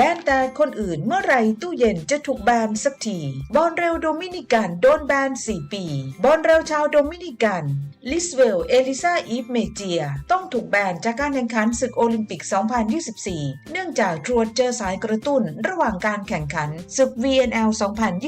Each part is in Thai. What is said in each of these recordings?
แบนแต่คนอื่นเมื่อไรตู้เย็นจะถูกแบนสักที บอลเร็วโดมินิกันโดนแบน 4 ปี บอลเร็วชาวโดมินิกัน ลิสเวล เอลิซาอีฟเมเจีย ต้องถูกแบนจากการแข่งขันศึกโอลิมปิก 2024 เนื่องจากตรวจเจอสายกระตุ้นระหว่างการแข่งขันศึก VNL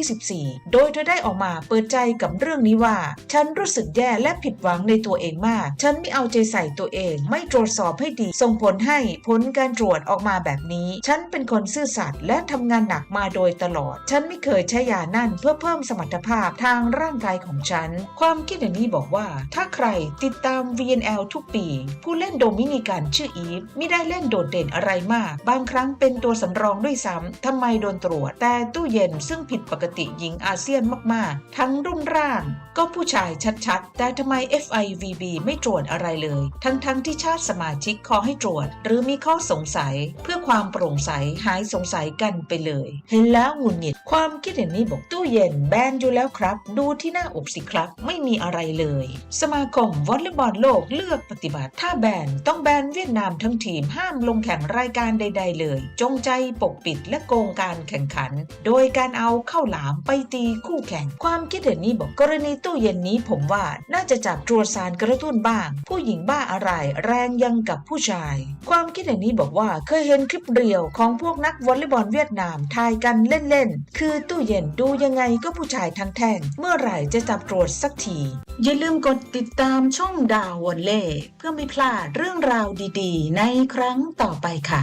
2024 โดยเธอได้ออกมาเปิดใจกับเรื่องนี้ว่า ฉันรู้สึกแย่และผิดหวังในตัวเองมาก ฉันไม่เอาใจใส่ตัวเอง ไม่ตรวจสอบให้ดี ส่งผลให้ผลการตรวจออกมาแบบนี้ ฉันเป็นคนซื่อสัตย์และทำงานหนักมาโดยตลอด ฉันไม่เคยใช้ยานั่นเพื่อเพิ่มสมรรถภาพทางร่างกายของฉัน ความคิดอย่างนี้บอกว่า ถ้าใครติดตาม VNL ทุกปี ผู้เล่นโดมินิกันชื่ออีฟไม่ได้เล่นโดดเด่นอะไรมาก บางครั้งเป็นตัวสำรองด้วยซ้ำทำไมโดนตรวจ แต่ตู้เย็นซึ่งผิดปกติหญิงอาเซียนมากๆ ทั้งรุ่นร่าง ก็ผู้ชายชัดๆ แต่ทำไม FIVB ไม่ตรวจอะไรเลย ทั้งๆที่ชาติสมาชิกขอให้ตรวจ หรือมีข้อสงสัยเพื่อความโปร่งใสหายสงสัยกันไปเลย เห็นแล้วหงุดหงิด ความคิดเห็นนี้บอกตู้เย็นแบนอยู่แล้วครับ ดูที่หน้าอกสิครับ ไม่มีอะไรเลย สมาคมวอลเลย์บอลโลกเลือกปฏิบัติ ถ้าแบนต้องแบนเวียดนามทั้งทีมห้ามลงแข่งรายการใด ๆ เลย จงใจปกปิดและโกงการแข่งขัน โดยการเอาเข้าวหลามไปตีคู่แข่ง ความคิดเห็นนี้บอกกรณีตู้เย็นนี้ผมว่าน่าจะจับตรวจสารกระตุ้นบ้าง ผู้หญิงบ้าอะไร แรงยังกับผู้ชาย ความคิดเห็นนี้บอกว่าเคยเห็นคลิปเรียวของพวกนักวอลเลย์บอลเวียดนามทายกันเล่นๆ คือตู้เย็นดูยังไงก็ผู้ชายทั้งแท่ง เมื่อไหร่จะจับตรวจสักที อย่าลืมกดติดตามช่องดาววอลเล่เพื่อไม่พลาดเรื่องราวดีๆ ในครั้งต่อไปค่ะ